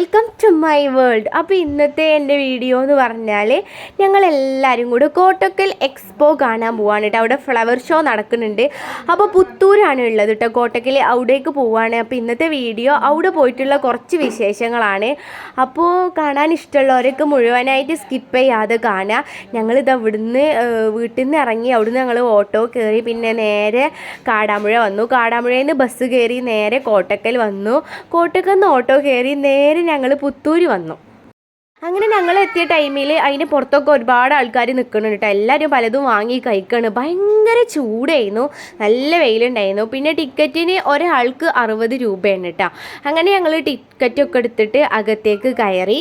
Welcome to my world അപ്പോൾ ഇന്നത്തെ എന്റെ വീഡിയോ എന്ന് പറഞ്ഞാൽ ഞങ്ങളെല്ലാവരും കൂടെ കോട്ടക്കൽ എക്സ്പോ കാണാൻ പോവാണ് കേട്ടോ അവിടെ ഫ്ലവർ ഷോ നടക്കുന്നുണ്ട്. അപ്പോൾ പുത്തൂരാണ് ഉള്ളത് കേട്ടോ കോട്ടക്കൽ അവിടേക്ക് പോവാണ്. അപ്പോൾ ഇന്നത്തെ വീഡിയോ അവിടെ പോയിട്ടുള്ള കുറച്ച് വിശേഷങ്ങളാണ്. അപ്പോൾ കാണാൻ ഇഷ്ടമുള്ളവരൊക്കെ മുഴുവനായിട്ട് സ്കിപ്പ് ചെയ്യാതെ കാണുക ഞങ്ങളിത് അവിടുന്ന് വീട്ടിൽ നിന്ന് ഇറങ്ങി അവിടുന്ന് ഞങ്ങൾ ഓട്ടോ കയറി പിന്നെ നേരെ കാടാമ്പുഴ വന്നു. കാടാമ്പുഴയിൽ നിന്ന് ബസ് കയറി നേരെ കോട്ടക്കൽ വന്നു. കോട്ടക്കൽ നിന്ന് ഓട്ടോ കയറി നേരെ ഞങ്ങൾ പുത്തൂര് വന്നു. അങ്ങനെ ഞങ്ങൾ എത്തിയ ടൈമിൽ അതിന് പുറത്തൊക്കെ ഒരുപാട് ആൾക്കാർ നിൽക്കുന്നുണ്ട് കേട്ടോ എല്ലാവരും പലതും വാങ്ങി കഴിക്കാണ്. ഭയങ്കര ചൂടായിരുന്നു. നല്ല വെയിലുണ്ടായിരുന്നു. പിന്നെ ടിക്കറ്റിന് ഒരാൾക്ക് അറുപത് രൂപയാണ് കേട്ടോ അങ്ങനെ ഞങ്ങൾ ടിക്കറ്റൊക്കെ എടുത്തിട്ട് അകത്തേക്ക് കയറി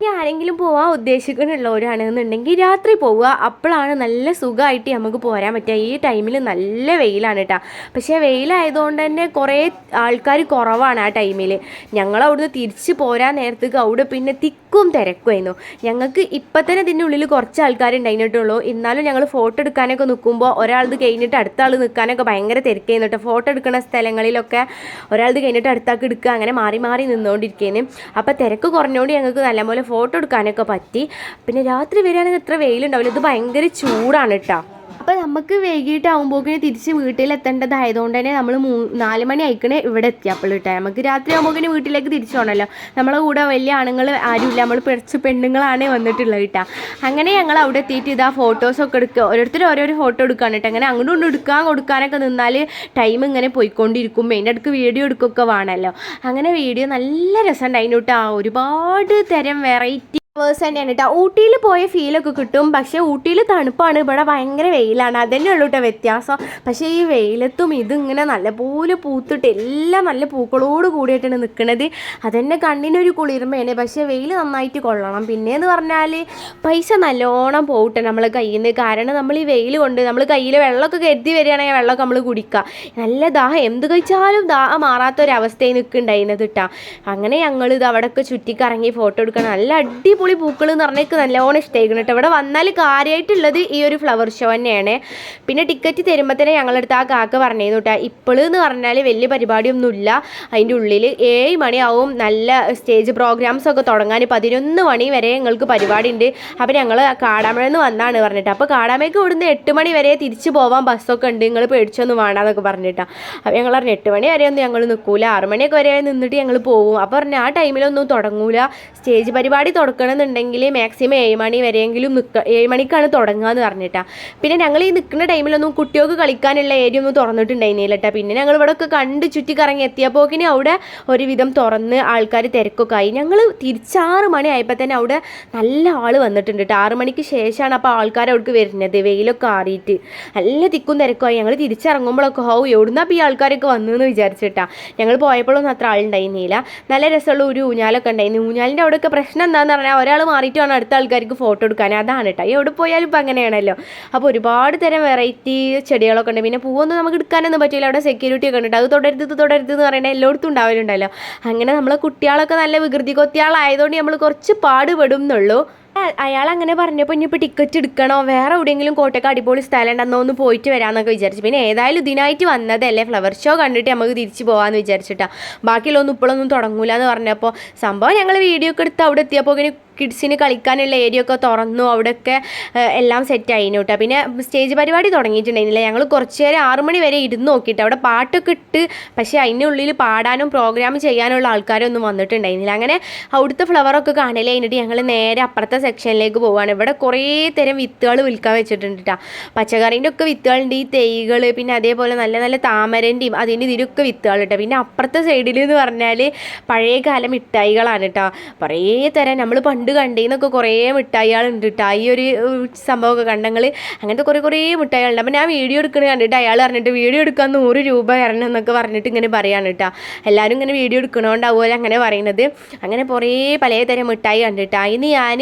ഇനി ആരെങ്കിലും പോവാൻ ഉദ്ദേശിക്കുന്നുള്ളവരാണെന്നുണ്ടെങ്കിൽ രാത്രി പോവുക. അപ്പോഴാണ് നല്ല സുഖമായിട്ട് നമുക്ക് പോരാൻ പറ്റുക. ഈ ടൈമിൽ നല്ല വെയിലാണ് കേട്ടോ. പക്ഷേ വെയിലായതുകൊണ്ട് തന്നെ കുറേ ആൾക്കാർ കുറവാണ് ആ ടൈമിൽ. ഞങ്ങൾ അവിടുന്ന് തിരിച്ച് പോരാൻ നേരത്തേക്ക് അവിടെ പിന്നെ തിക്കും തിരക്കുമായിരുന്നു ഞങ്ങൾക്ക് ഇപ്പം തന്നെ ഇതിന്റെ ഉള്ളിൽ കുറച്ച് ആൾക്കാരുണ്ടായിരുന്നിട്ടുള്ളൂ എന്നാലും ഞങ്ങൾ ഫോട്ടോ എടുക്കാനൊക്കെ നിൽക്കുമ്പോൾ ഒരാളത് കഴിഞ്ഞിട്ട് അടുത്ത ആൾ നിൽക്കാനൊക്കെ ഭയങ്കര തിരക്കായിരുന്നു ഫോട്ടോ എടുക്കുന്ന സ്ഥലങ്ങളിലൊക്കെ ഒരാളത് കഴിഞ്ഞിട്ട് അടുത്താൾക്ക് എടുക്കുക അങ്ങനെ മാറി മാറി നിന്നുകൊണ്ടിരിക്കുന്നു അപ്പോൾ തിരക്ക് കുറഞ്ഞുകൊണ്ട് ഞങ്ങൾക്ക് നല്ലപോലെ ഫോട്ടോ എടുക്കാനൊക്കെ പറ്റി. പിന്നെ രാത്രി വരികയാണെങ്കിൽ ഇത്ര വെയിലുണ്ടാവില്ല. ഇത് ഭയങ്കര ചൂടാണ് കേട്ടോ. അപ്പോൾ നമുക്ക് വൈകിട്ടാകുമ്പോഴേക്കിന് തിരിച്ച് വീട്ടിലെത്തേണ്ടതായതുകൊണ്ട് തന്നെ നമ്മൾ മൂ നാല് മണി ആയിക്കണേ ഇവിടെ എത്തിയപ്പോൾ നമുക്ക് രാത്രി ആകുമ്പോഴേക്കും വീട്ടിലേക്ക് തിരിച്ചു പോകണമല്ലോ നമ്മളെ കൂടെ വലിയ ആണുങ്ങൾ ആരുമില്ല. നമ്മൾ പിറച്ച് പെണ്ണുങ്ങളാണ് വന്നിട്ടുള്ളത് കേട്ടോ അങ്ങനെ ഞങ്ങൾ അവിടെ എത്തിയിട്ട് ഇതാ ഫോട്ടോസൊക്കെ എടുക്കുക ഓരോരുത്തർ ഓരോരോ ഫോട്ടോ എടുക്കുകയാണ് കേട്ടോ അങ്ങനെ അങ്ങോട്ടും എടുക്കാൻ കൊടുക്കാനൊക്കെ നിന്നാൽ ടൈം ഇങ്ങനെ പോയിക്കൊണ്ടിരിക്കും. അതിന്റെ അടുക്ക് വീഡിയോ എടുക്കുകയൊക്കെ വേണമല്ലോ അങ്ങനെ വീഡിയോ നല്ല രസമുണ്ട് അതിനോട്ട് ആ ഒരുപാട് തരം വെറൈറ്റി ഫ്ലവേഴ്സ് തന്നെയാണ് കേട്ടോ ഊട്ടിയിൽ പോയ ഫീലൊക്കെ കിട്ടും. പക്ഷേ ഊട്ടിയിൽ തണുപ്പാണ്. ഇവിടെ ഭയങ്കര വെയിലാണ്. അതന്നെ ഉള്ളൂ കേട്ടോ വ്യത്യാസം. പക്ഷേ ഈ വെയിലത്തും ഇതിങ്ങനെ നല്ലപോലെ പൂത്തിട്ട് എല്ലാം നല്ല പൂക്കളോട് കൂടിയിട്ടാണ് നിൽക്കുന്നത് അതന്നെ കണ്ണിനൊരു കുളിർമയാണ്. പക്ഷേ വെയിൽ നന്നായിട്ട് കൊള്ളണം. പിന്നെയെന്ന് പറഞ്ഞാൽ പൈസ നല്ലോണം പോകട്ടെ നമ്മൾ കയ്യിൽ നിന്ന് കാരണം നമ്മൾ ഈ വെയിൽ കൊണ്ട് നമ്മൾ കയ്യിൽ വെള്ളമൊക്കെ കരുതി വരികയാണെങ്കിൽ വെള്ളമൊക്കെ നമ്മൾ കുടിക്കുക. നല്ല ദാഹം. എന്ത് കഴിച്ചാലും ദാഹം മാറാത്തൊരവസ്ഥയിൽ നിൽക്കുന്നുണ്ടായിരുന്നത് കേട്ടോ അങ്ങനെ ഞങ്ങൾ ഇത് അവിടെയൊക്കെ ചുറ്റിക്കറങ്ങി ഫോട്ടോ എടുക്കണം. നല്ല അടിപൊളി പൂക്കൾ എന്ന് പറഞ്ഞേക്ക് നല്ലോണം ഇഷ്ടമായിരിക്കണം കേട്ടോ ഇവിടെ വന്നാൽ കാര്യമായിട്ടുള്ളത് ഈ ഒരു ഫ്ലവർ ഷോ തന്നെയാണ്. പിന്നെ ടിക്കറ്റ് തരുമ്പോൾ തന്നെ ഞങ്ങളുടെ അടുത്ത് ആ കാക്ക പറഞ്ഞിരുന്നു കേട്ടോ ഇപ്പോൾ എന്ന് പറഞ്ഞാൽ വലിയ പരിപാടിയൊന്നുമില്ല. അതിന്റെ ഉള്ളിൽ ഏഴ് മണിയാവും. നല്ല സ്റ്റേജ് പ്രോഗ്രാംസ് ഒക്കെ തുടങ്ങാൻ പതിനൊന്ന് മണി വരെ ഞങ്ങൾക്ക് പരിപാടി ഉണ്ട് അപ്പോൾ ഞങ്ങൾ കാടാമഴ എന്ന് വന്നാണ് പറഞ്ഞിട്ട്. അപ്പോൾ കാടാമയ്ക്ക് ഇവിടുന്ന് എട്ട് മണി വരെ തിരിച്ച് പോകാൻ ബസ്സൊക്കെ ഉണ്ട്. നിങ്ങൾ പേടിച്ചൊന്നും വേണ്ടാന്നൊക്കെ പറഞ്ഞിട്ടാണ് അപ്പോൾ ഞങ്ങൾ പറഞ്ഞു എട്ട് മണി വരെ ഒന്നും ഞങ്ങൾ നിൽക്കൂല ആറ് മണിയൊക്കെ വരെ നിന്നിട്ട് ഞങ്ങൾ പോകും അപ്പോൾ പറഞ്ഞു ആ ടൈമിലൊന്നും തുടങ്ങൂല. സ്റ്റേജ് പരിപാടി തുടക്കണമെന്നുണ്ടെങ്കിൽ മാക്സിമം ഏഴ് മണി വരെയെങ്കിലും നിൽക്കുക ഏഴ് മണിക്കാണ് തുടങ്ങുക എന്ന് പറഞ്ഞിട്ടാ. പിന്നെ ഞങ്ങൾ ഈ നിൽക്കുന്ന ടൈമിലൊന്നും കുട്ടികൾക്ക് കളിക്കാനുള്ള ഏരിയ ഒന്നും തുറന്നിട്ടുണ്ടായിരുന്നില്ല കേട്ടോ പിന്നെ ഞങ്ങൾ ഇവിടെ ഒക്കെ കണ്ട് ചുറ്റി കറങ്ങി എത്തിയപ്പോക്കിന് അവിടെ ഒരുവിധം തുറന്ന് ആൾക്കാർ തിരക്കൊക്കെ ആയി. ഞങ്ങൾ തിരിച്ചാറ് മണി ആയപ്പോൾ തന്നെ അവിടെ നല്ല ആൾ വന്നിട്ടുണ്ട് കേട്ടോ ആറ് മണിക്ക് ശേഷമാണ് അപ്പോൾ ആൾക്കാർ അവിടേക്ക് വരുന്നത്. വെയിലൊക്കെ ആറിയിട്ട് നല്ല തിക്കും തിരക്കുമായി ഞങ്ങൾ തിരിച്ചിറങ്ങുമ്പോഴൊക്കെ ഹോ എവിടുന്നാ ഈ ആൾക്കാരൊക്കെ വന്നതെന്ന് വിചാരിച്ചിട്ടാ. ഞങ്ങൾ പോയപ്പോഴൊന്നും അത്ര ആളുണ്ടായിരുന്നില്ല. നല്ല രസമുള്ള ഒരു ഊഞ്ഞാലൊക്കെ ഉണ്ടായിരുന്നു. ഊഞ്ഞാലിന്റെ അവിടെയൊക്കെ പ്രശ്നം എന്താണെന്ന് പറഞ്ഞാൽ ഒരാൾ മാറിയിട്ട് വേണം അടുത്ത ആൾക്കാർക്ക് ഫോട്ടോ എടുക്കാൻ. അതാണ് കേട്ടോ എവിടെ പോയാലും ഇപ്പം അങ്ങനെയാണല്ലോ. അപ്പോൾ ഒരുപാട് തരം വെറൈറ്റി ചെടികളൊക്കെ ഉണ്ട്. പിന്നെ പൂവൊന്നും നമുക്ക് എടുക്കാനൊന്നും പറ്റില്ല. അവിടെ സെക്യൂരിറ്റി ഒക്കെ ഉണ്ട് അത് തുടരുത് ഇത് തുടരുത് എന്ന് പറയുന്നത് എല്ലായിടത്തും ഉണ്ടാവലുണ്ടല്ലോ. അങ്ങനെ നമ്മളെ കുട്ടികളൊക്കെ നല്ല വികൃതി കൊത്തിയാളായതുകൊണ്ട് നമ്മൾ കുറച്ച് പാടുപെടും എന്നുള്ളൂ അയാൾ അങ്ങനെ പറഞ്ഞപ്പോൾ ഇനിയിപ്പോൾ ടിക്കറ്റ് എടുക്കണോ? വേറെ എവിടെയെങ്കിലും കോട്ടയ്ക്ക് അടിപൊളി സ്ഥലം ഉണ്ടെന്നോ ഒന്ന് പോയിട്ട് വരാമെന്നൊക്കെ വിചാരിച്ചു. പിന്നെ ഏതായാലും ഇതിനായിട്ട് വന്നതല്ലേ? ഫ്ലവർ ഷോ കണ്ടിട്ട് നമുക്ക് തിരിച്ച് പോകാമെന്ന് വിചാരിച്ചിട്ടാ. ബാക്കിയുള്ളൊന്നും ഇപ്പോഴൊന്നും തുടങ്ങൂല എന്ന് പറഞ്ഞപ്പോൾ സംഭവം ഞങ്ങൾ വീഡിയോ ഒക്കെ എടുത്ത് അവിടെ എത്തിയപ്പോൾ ഇങ്ങനെ കിഡ്സിന് കളിക്കാനുള്ള ഏരിയ ഒക്കെ തുറന്നു. അവിടെയൊക്കെ എല്ലാം സെറ്റ് ആയിരുന്നു കേട്ടോ പിന്നെ സ്റ്റേജ് പരിപാടി തുടങ്ങിയിട്ടുണ്ടായിരുന്നില്ല. ഞങ്ങൾ കുറച്ച് നേരം ആറ് മണി വരെ ഇരുന്ന് നോക്കിയിട്ട് അവിടെ പാട്ടൊക്കെ ഇട്ട് പക്ഷേ അതിന്റെ ഉള്ളിൽ പാടാനും പ്രോഗ്രാം ചെയ്യാനുള്ള ആൾക്കാരൊന്നും വന്നിട്ടുണ്ടായിരുന്നില്ല. അങ്ങനെ അവിടുത്തെ ഫ്ലവറൊക്കെ കാണില്ല കഴിഞ്ഞിട്ട് ഞങ്ങൾ നേരെ അപ്പുറത്തെ സെക്ഷനിലേക്ക് പോവുകയാണ് ഇവിടെ കുറേ തരം വിത്തുകൾ വിൽക്കാൻ വെച്ചിട്ടുണ്ട് കേട്ടോ പച്ചക്കറീന്റെ ഒക്കെ വിത്തുകളുണ്ട്. ഈ തൈകൾ പിന്നെ അതേപോലെ നല്ല നല്ല താമരന്റെയും അതിന്റെ ഇതിലൊക്കെ വിത്തുകൾ കേട്ടോ പിന്നെ അപ്പുറത്തെ സൈഡിൽ എന്ന് പറഞ്ഞാൽ പഴയ കാലം മിഠായികളാണ് കേട്ടോ കുറേ തരം നമ്മൾ പണ്ട് കണ്ടേന്നൊക്കെ കുറേ മിഠായികളുണ്ട് കേട്ടോ ഈ ഒരു സംഭവമൊക്കെ കണ്ടങ്ങൾ അങ്ങനത്തെ കുറേ കുറേ മിഠായികളുണ്ട്. അപ്പോൾ ഞാൻ വീഡിയോ എടുക്കുന്നത് കണ്ടിട്ട് അയാൾ പറഞ്ഞിട്ട് വീഡിയോ എടുക്കാൻ നൂറ് രൂപ തരണം എന്നൊക്കെ പറഞ്ഞിട്ട് ഇങ്ങനെ പറയാണ് കേട്ടോ എല്ലാവരും ഇങ്ങനെ വീഡിയോ എടുക്കണോണ്ടാവുമല്ലോ അങ്ങനെ പറയുന്നത്. അങ്ങനെ കുറേ പലതരം മിഠായി കണ്ടിട്ടാ. ഇന്ന് ഞാൻ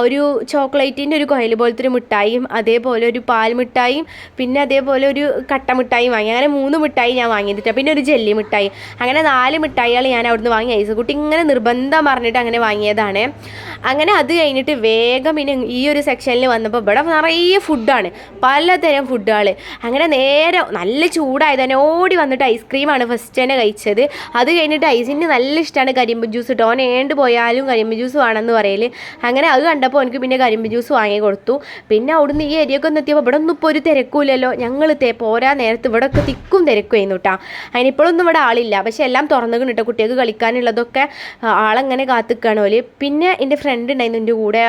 ഒരു ചോക്ലേറ്റിന്റെ ഒരു കൊയൽ പോലത്തെ ഒരു മിഠായിയും അതേപോലെ ഒരു പാൽ മിഠായിയും പിന്നെ അതേപോലെ ഒരു കട്ട മിഠായിയും വാങ്ങി. അങ്ങനെ മൂന്ന് മിഠായി ഞാൻ വാങ്ങിയിട്ടില്ല പിന്നെ ഒരു ജെല്ലി മിഠായി. അങ്ങനെ നാല് മിഠായികൾ ഞാൻ അവിടുന്ന് വാങ്ങി. ഐസുകുട്ടി ഇങ്ങനെ നിർബന്ധം പറഞ്ഞിട്ട് അങ്ങനെ വാങ്ങിയതാണ്. അങ്ങനെ അത് കഴിഞ്ഞിട്ട് വേഗം പിന്നെ ഈ ഒരു സെക്ഷനിൽ വന്നപ്പോൾ ഇവിടെ നിറയെ ഫുഡാണ് പലതരം ഫുഡുകൾ അങ്ങനെ നേരെ നല്ല ചൂടായത് തന്നെ ഓടി വന്നിട്ട് ഐസ്ക്രീമാണ് ഫസ്റ്റ് തന്നെ കഴിച്ചത്. അത് കഴിഞ്ഞിട്ട് ഐസിന് നല്ല ഇഷ്ടമാണ് കരിമ്പ് ജ്യൂസ് കേട്ടോ ഓൻ ഏണ്ട് പോയാലും കരിമ്പ് ജ്യൂസ് വേണമെന്ന് പറയൽ അങ്ങനെ അത് കണ്ടപ്പോൾ എനിക്ക് പിന്നെ കരിമ്പ് ജ്യൂസ് വാങ്ങി കൊടുത്തു. പിന്നെ അവിടുന്ന് ഈ ഏരിയയൊക്കെ ഒന്ന് എത്തിയപ്പോൾ ഇവിടെ ഒന്നും ഇപ്പോൾ ഒരു തിരക്കൂലല്ലോ ഞങ്ങൾ പോരാ നേരത്ത് ഇവിടെ ഒക്കെ തിക്കും തിരക്കുമായിരുന്നു കേട്ടോ അതിനിപ്പോഴൊന്നും ഇവിടെ ആളില്ല. പക്ഷെ എല്ലാം തുറന്നു കിട്ടും കുട്ടികൾക്ക് കളിക്കാനുള്ളതൊക്കെ ആളങ്ങനെ കാത്തിക്കാണ് ഓൽ. പിന്നെ എന്റെ ഫ്രണ്ട് ഉണ്ടായിരുന്നു എന്റെ കൂടെ.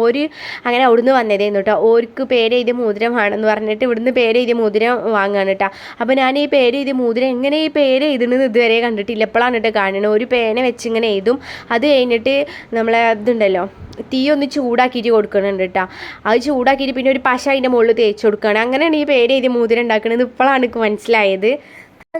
ഒരു അങ്ങനെ അവിടുന്ന് വന്നതായിരുന്നു കേട്ടോ ഓർക്ക് പേര് എഴുതിയ മോതിരമാണെന്ന് പറഞ്ഞിട്ട് ഇവിടുന്ന് പേര് എഴുതിയ മോതിരം വാങ്ങുകയാണ് കേട്ടോ അപ്പോൾ ഞാൻ ഈ പേര് എഴുതിയ മോതിരം എങ്ങനെ ഈ പേര് എഴുതുന്നത് ഇതുവരെ കണ്ടിട്ടില്ല. എപ്പോഴാണ് കേട്ടോ കാണുന്നത് ഒരു പേന വെച്ച് ഇങ്ങനെ എഴുതും. അത് കഴിഞ്ഞിട്ട് നമ്മളെ ഇതുണ്ടല്ലോ തീ ഒന്ന് ചൂടാക്കിയിട്ട് കൊടുക്കുന്നുണ്ട് കേട്ടോ അത് ചൂടാക്കിയിട്ട് പിന്നെ ഒരു പശ അതിന്റെ മുകളിൽ തേച്ച് കൊടുക്കുകയാണ് അങ്ങനെയാണ് ഈ പേര് എഴുതിയ മോതിരം ഉണ്ടാക്കുന്നത് ഇപ്പോഴാണ് എനിക്ക് മനസ്സിലായത്.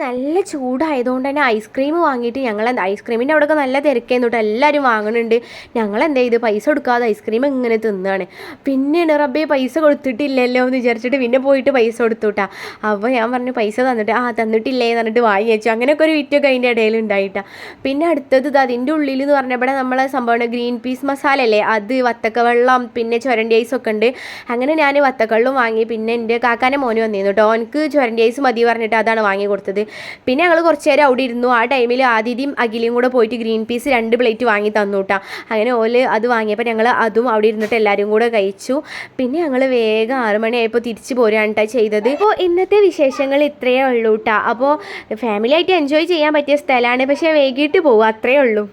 നല്ല ചൂടായതുകൊണ്ട് തന്നെ ഐസ്ക്രീം വാങ്ങിയിട്ട് ഞങ്ങൾ ഐസ്ക്രീമിന്റെ അവിടെയൊക്കെ നല്ല തിരക്കായിരുന്നു കേട്ടോ എല്ലാവരും വാങ്ങുന്നുണ്ട് ഞങ്ങൾ എന്താ ചെയ്ത്? പൈസ കൊടുക്കാതെ ഐസ്ക്രീം ഇങ്ങനെ തിന്നാണ്. പിന്നെയാണ് റബ്ബേ പൈസ കൊടുത്തിട്ടില്ലല്ലോ എന്ന് വിചാരിച്ചിട്ട് പിന്നെ പോയിട്ട് പൈസ കൊടുത്തുട്ടാ. അപ്പോൾ ഞാൻ പറഞ്ഞു പൈസ തന്നിട്ട് ആ തന്നിട്ടില്ലേ? എന്ന് പറഞ്ഞിട്ട് വാങ്ങി വെച്ചു. അങ്ങനെയൊക്കെ ഒരു വിറ്റൊക്കെ അതിന്റെ ഇടയിൽ ഉണ്ടായിട്ടാ. പിന്നെ അടുത്തത് ഇത് അതിന്റെ ഉള്ളിൽ എന്ന് പറഞ്ഞാൽ ഇവിടെ നമ്മളെ സംഭവമാണ് ഗ്രീൻ പീസ് മസാല അല്ലേ അത് വത്തക്ക വെള്ളം പിന്നെ ചുരണ്ടി ഐസ് ഒക്കെ ഉണ്ട്. അങ്ങനെ ഞാൻ വത്തക്കള്ളും വാങ്ങി. പിന്നെ എന്റെ കാക്കാന്റെ മോന് വന്നിരുന്നു കേട്ടോ അവനക്ക് ചുരണ്ടി ഐസ് മതി പറഞ്ഞിട്ട് അതാണ് വാങ്ങി കൊടുത്തത്. പിന്നെ ഞങ്ങൾ കുറച്ച് നേരം അവിടെ ഇരുന്നു. ആ ടൈമിൽ ആദിതിയും അഖിലയും കൂടെ പോയിട്ട് ഗ്രീൻ പീസ് രണ്ട് പ്ലേറ്റ് വാങ്ങി തന്നു അങ്ങനെ ഓൽ അത് വാങ്ങിയപ്പോൾ ഞങ്ങൾ അതും അവിടെ ഇരുന്നിട്ട് എല്ലാവരും കൂടെ കഴിച്ചു. പിന്നെ ഞങ്ങൾ വേഗം ആറ് മണിയായപ്പോൾ തിരിച്ചു പോരുകയാണ് കേട്ടോ ചെയ്തത്. അപ്പോൾ ഇന്നത്തെ വിശേഷങ്ങൾ ഇത്രയേ ഉള്ളൂ കേട്ടോ അപ്പോൾ ഫാമിലി ആയിട്ട് എൻജോയ് ചെയ്യാൻ പറ്റിയ സ്ഥലമാണ് പക്ഷേ വൈകിട്ട് പോകും അത്രയേ ഉള്ളൂ.